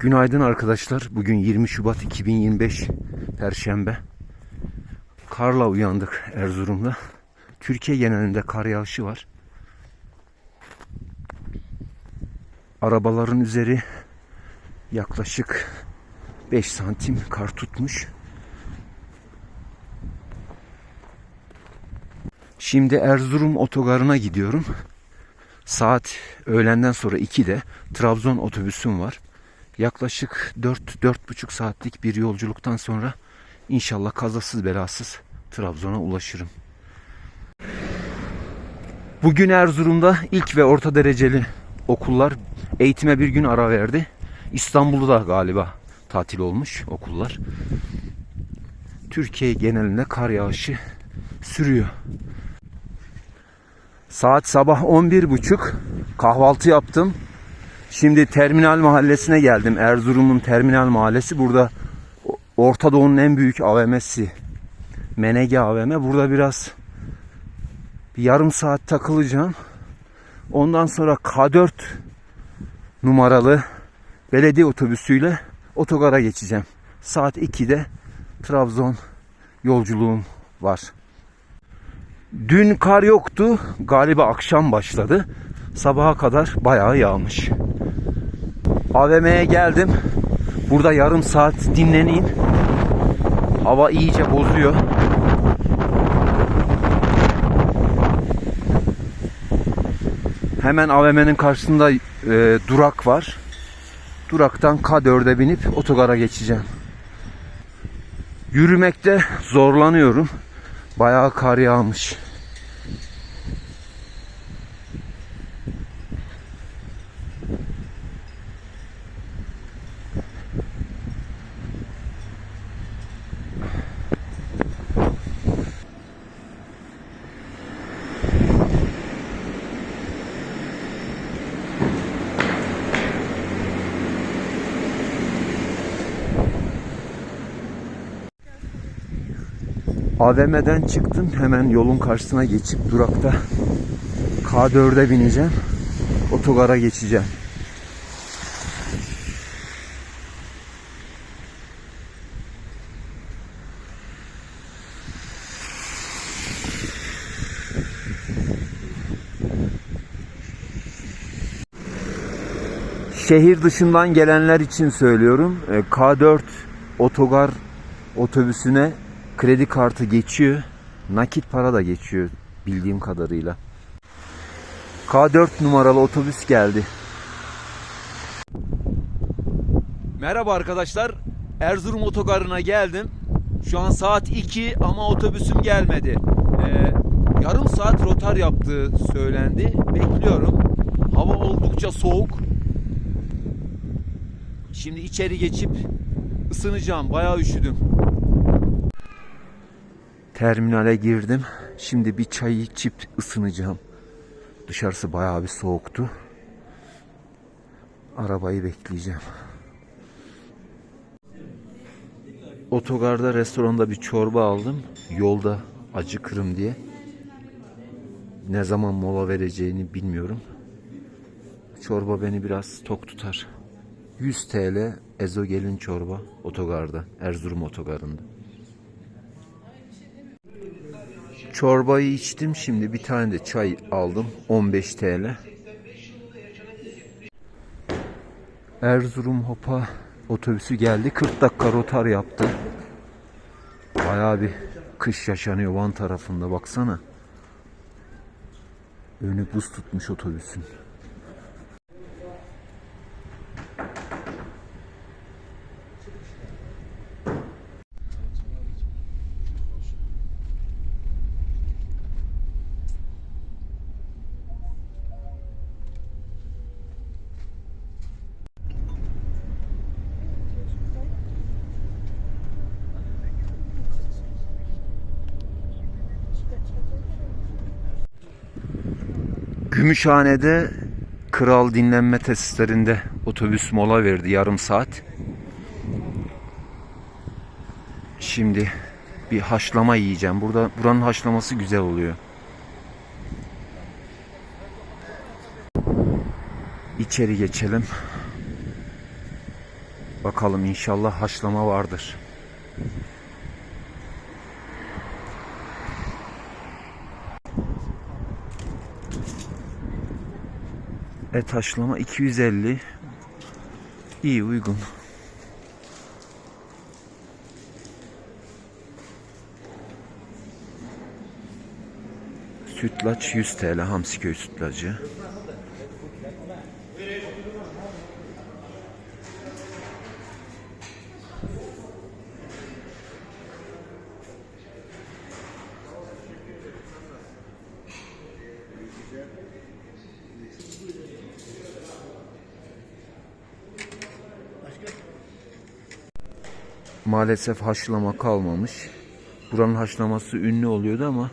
Günaydın arkadaşlar. Bugün 20 Şubat 2025 Perşembe. Karla uyandık Erzurum'da. Türkiye genelinde kar yağışı var. Arabaların üzeri yaklaşık 5 santim kar tutmuş. Şimdi Erzurum otogarına gidiyorum. Saat öğlenden sonra 2'de Trabzon otobüsüm var. Yaklaşık 4-4,5 saatlik bir yolculuktan sonra inşallah kazasız belasız Trabzon'a ulaşırım. Bugün Erzurum'da ilk ve orta dereceli okullar eğitime bir gün ara verdi. İstanbul'da da galiba tatil olmuş okullar. Türkiye genelinde kar yağışı sürüyor. Saat sabah 11.30 kahvaltı yaptım. Şimdi Terminal Mahallesi'ne geldim. Erzurum'un Terminal Mahallesi. Burada Orta Doğu'nun en büyük AVM'si. Menege AVM. Burada biraz bir yarım saat takılacağım. Ondan sonra K4 numaralı belediye otobüsüyle otogara geçeceğim. Saat 2'de Trabzon yolculuğum var. Dün kar yoktu. Galiba akşam başladı. Sabaha kadar bayağı yağmış. AVM'ye geldim. Burada yarım saat dinleneyim. Hava iyice bozuyor. Hemen AVM'nin karşısında e, durak var. Duraktan K4'e binip otogara geçeceğim. Yürümekte zorlanıyorum. Bayağı kar yağmış. AVM'den çıktım. Hemen yolun karşısına geçip durakta K4'e bineceğim. Otogara geçeceğim. Şehir dışından gelenler için söylüyorum. E, K4 otogar otobüsüne kredi kartı geçiyor. Nakit para da geçiyor bildiğim kadarıyla. K4 numaralı otobüs geldi. Merhaba arkadaşlar. Erzurum otogarına geldim. Şu an saat 2 ama otobüsüm gelmedi. Ee, yarım saat rotar yaptığı söylendi. Bekliyorum. Hava oldukça soğuk. Şimdi içeri geçip ısınacağım. Bayağı üşüdüm. Terminale girdim. Şimdi bir çay içip ısınacağım. Dışarısı bayağı bir soğuktu. Arabayı bekleyeceğim. Otogarda restoranda bir çorba aldım. Yolda acıkırım diye. Ne zaman mola vereceğini bilmiyorum. Çorba beni biraz tok tutar. 100 TL ezogelin çorba otogarda. Erzurum otogarında. Çorbayı içtim. Şimdi bir tane de çay aldım. 15 TL. Erzurum Hopa otobüsü geldi. 40 dakika rotar yaptı. Bayağı bir kış yaşanıyor Van tarafında baksana. Önü buz tutmuş otobüsün. Gümüşhane'de Kral dinlenme tesislerinde otobüs mola verdi yarım saat. Şimdi bir haşlama yiyeceğim. Burada buranın haşlaması güzel oluyor. İçeri geçelim. Bakalım inşallah haşlama vardır. Et haşlama 250. İyi uygun. Sütlaç 100 TL Hamsiköy sütlacı. Maalesef haşlama kalmamış. Buranın haşlaması ünlü oluyordu ama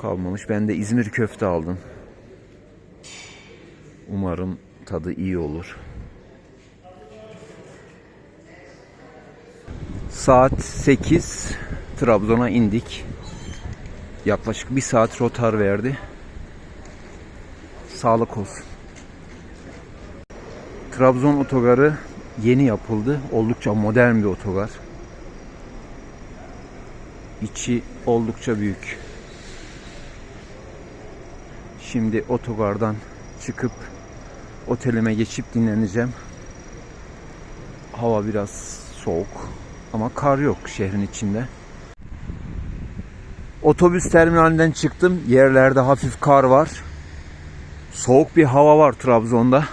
kalmamış. Ben de İzmir köfte aldım. Umarım tadı iyi olur. Saat 8 Trabzon'a indik. Yaklaşık bir saat rotar verdi. Sağlık olsun. Trabzon otogarı yeni yapıldı. Oldukça modern bir otogar. İçi oldukça büyük. Şimdi otogardan çıkıp otelime geçip dinleneceğim. Hava biraz soğuk ama kar yok şehrin içinde. Otobüs terminalinden çıktım. Yerlerde hafif kar var. Soğuk bir hava var Trabzon'da.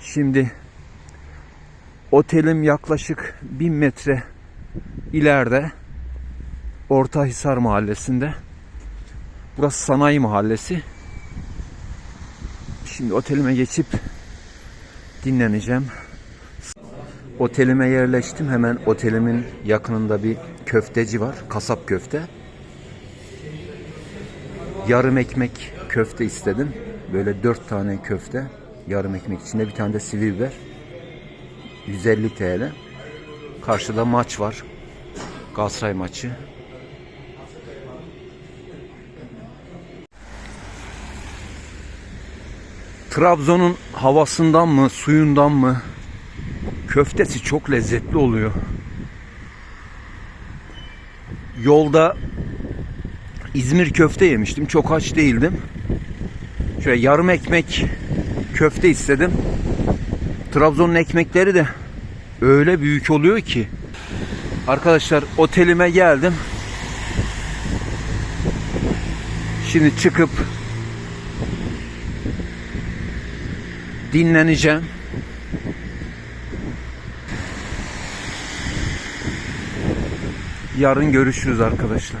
Şimdi otelim yaklaşık 1000 metre ileride Ortahisar mahallesinde. Burası sanayi mahallesi. Şimdi otelime geçip dinleneceğim. Otelime yerleştim. Hemen otelimin yakınında bir köfteci var. Kasap köfte. Yarım ekmek köfte istedim. Böyle dört tane köfte. Yarım ekmek içinde bir tane de sivri biber. 150 TL. Karşıda maç var. Galatasaray maçı. Trabzon'un havasından mı, suyundan mı köftesi çok lezzetli oluyor. Yolda İzmir köfte yemiştim. Çok aç değildim. Şöyle yarım ekmek köfte istedim. Trabzon'un ekmekleri de öyle büyük oluyor ki. Arkadaşlar otelime geldim. Şimdi çıkıp dinleneceğim. Yarın görüşürüz arkadaşlar.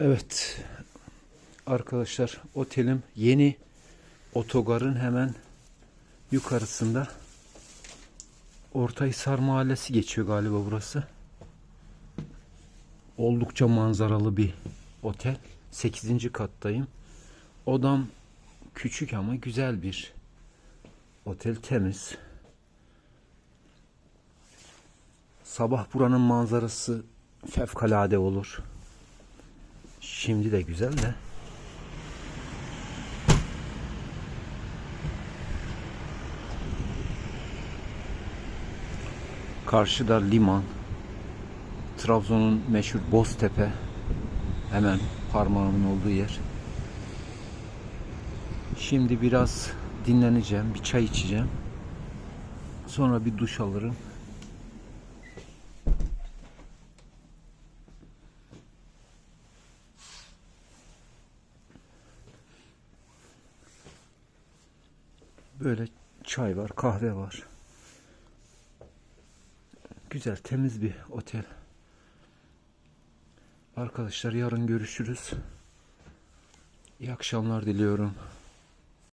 Evet. Arkadaşlar otelim yeni otogarın hemen yukarısında Ortahisar Mahallesi geçiyor galiba burası. Oldukça manzaralı bir otel. 8. kattayım. Odam küçük ama güzel bir otel temiz. Sabah buranın manzarası fevkalade olur. Şimdi de güzel de. Karşıda liman. Trabzon'un meşhur Boztepe. Hemen parmağımın olduğu yer. Şimdi biraz dinleneceğim. Bir çay içeceğim. Sonra bir duş alırım. Böyle çay var, kahve var. Güzel, temiz bir otel. Arkadaşlar yarın görüşürüz. İyi akşamlar diliyorum.